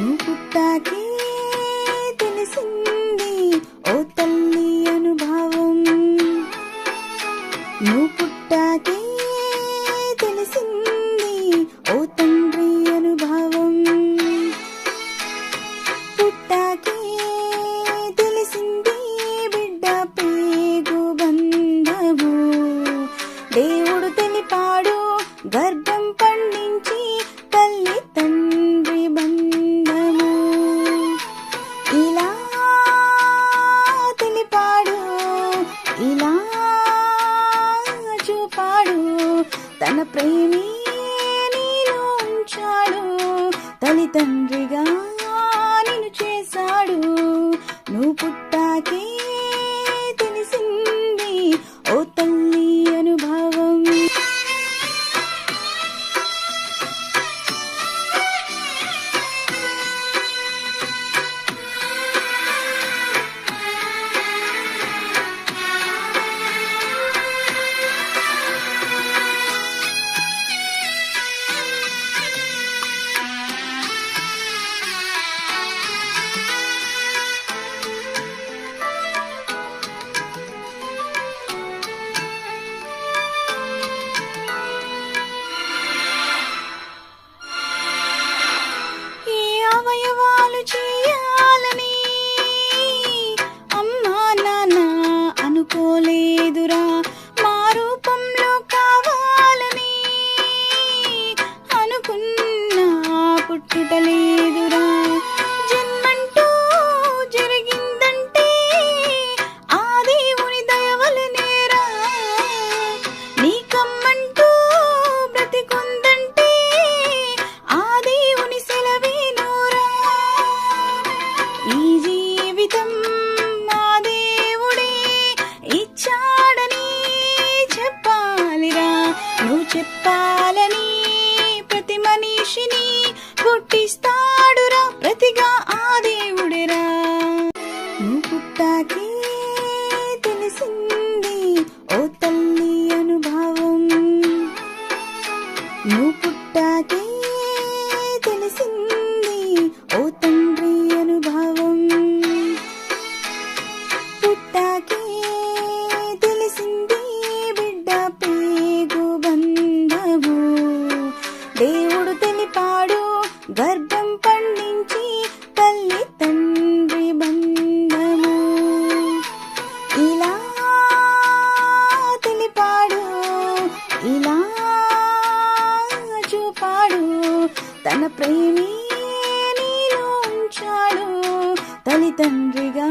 నువ్వు పుట్టాకే తెలిసింది ఓ తల్లి అనుభవం. నువ్వు పుట్టాకే తన ప్రేమే నీలో ఉంచాడు. తల్లిదండ్రిగా నిన్ను చేశాడు. నువ్వు పుట్టాకే తెలిసింది. ఓ తల్లి మనిషిని పుట్టిస్తాడురా ప్రతిగా ఆ దేవుడేరా. నువ్వు పుట్టాకే తెలిసింది ఓ తల్లి అనుభవం. నువ్వు పుట్టాకే తన ప్రేమే నీలో ఉంచాడు. తల్లిదండ్రిగా